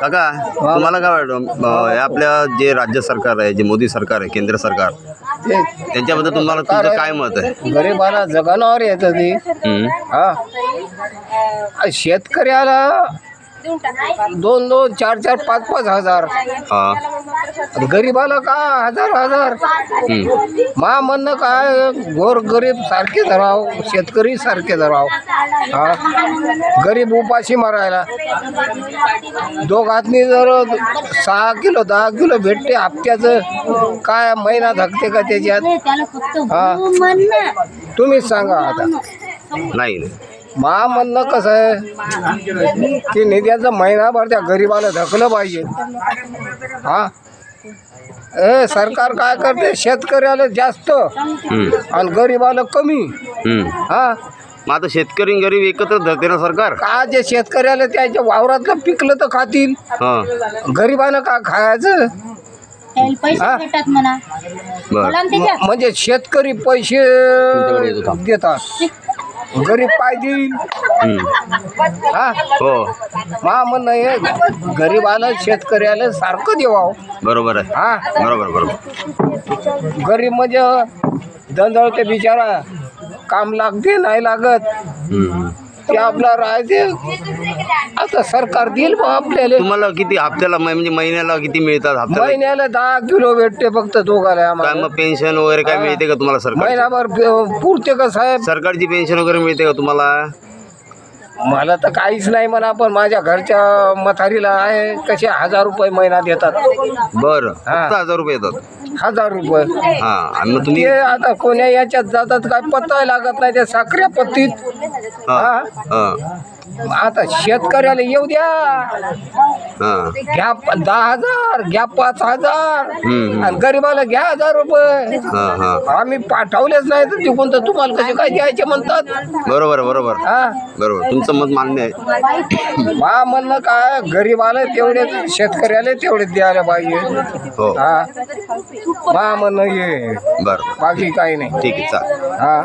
काका तुम्हाला काय वाटतं? अं, आपल्या जे राज्य सरकार आहे जे मोदी सरकार आहे केंद्र सरकार ते त्यांच्याबद्दल तुम्हाला तुमचं काय मत आहे? गरिबाला जगानावर येतं ते. हम्म. हा. आ, शेतकऱ्याला दोन दोन चार चार पाच पाच हजार. हा. गरिबाला का? हजार हजार. हम्म. मा म्हणणं काय? गोर गरीब सारखे धराव शेतकरी सारखे धराव. हा. गरीब उपाशी मारायला. दोघातनी जर सहा किलो दहा किलो भेटते हप्त्याचं काय महिना धकते का त्याच्यात? त्याला फक्त हा. हो म्हण ना. तुम्हीच सांगा आता. नाही नाही. मा म्हणणं कसं आहे? की निध्याचं महिनाभर त्या गरिबाला धकलं पाहिजे. हा? ए सरकार काय करते? शेतकऱ्याला जास्त हम्म. आणि गरिबाला कमी. हम्म. हा? मग आता शेतकरी आणि गरीब एकत्र धरते ना सरकार? का जे शेतकऱ्याला त्याच्या वावरातलं पिकलं तर खातील? हा. गरिबानं का खायचं? त्याला पैसे हा. भेटतात म्हणा. बर. बोला ना त्याच्यात. म्हणजे शेतकरी पैसे. देतात. गरीब पाहिजे. हम्म. हा? हो. मा म्हणणं हे गरिबाला शेतकऱ्याला सारखं देवावं बरोबर आहे. हा? बरोबर बरोबर. गरीब म्हणजे दंदळते बिचारा. काम लागते नाही लागत. हम्म. ते आपला राहते आता सरकार देईल बा आपल्याला. तुम्हाला किती हप्त्याला मै- म्हणजे महिन्याला किती मिळतात हप्त्याला? महिन्याला दहा किलो भेटते फक्त दोघाला काय आम्हाला मग पेन्शन वगैरे काय मिळते का तुम्हाला सरकार महिनाभर पे- पुरते का साहेब? सरकारची पेन्शन वगैरे मिळते का तुम्हाला? मला तर काहीच नाही म्हणा पण माझ्या घरच्या मथारीला आहे कसे हजार रुपये महिना देतात. बरं. हा. फक्त हजार रुपये येतात हजार रुपये. हा आणि मग तुम्ही ते आता कोण्या याच्यात जातात काय पत्ता लागत नाही त्या साखऱ्या पत्तीत. हा हा. हा. आता शेतकऱ्याला येऊ द्या. हा. घ्या प- दहा हजार घ्या पाच हजार. हम्म. आणि गरीबाला घ्या हजार रुपये. हा हा. आम्ही पाठवलेच नाही तर तिकून तर तुम्हाला कसे काय द्यायचे म्हणतात? बरोबर बरोबर. हा? बरोबर. तुमचं मत मान्य आहे. मा म्हणणं काय? गरीबाला तेवढे शेतकऱ्याला तेवढे द्यायला पाहिजे. हो. हा. मा म्हणणं हे. बरं. बाकी काही नाही. ठीक आहे चालेल. हा.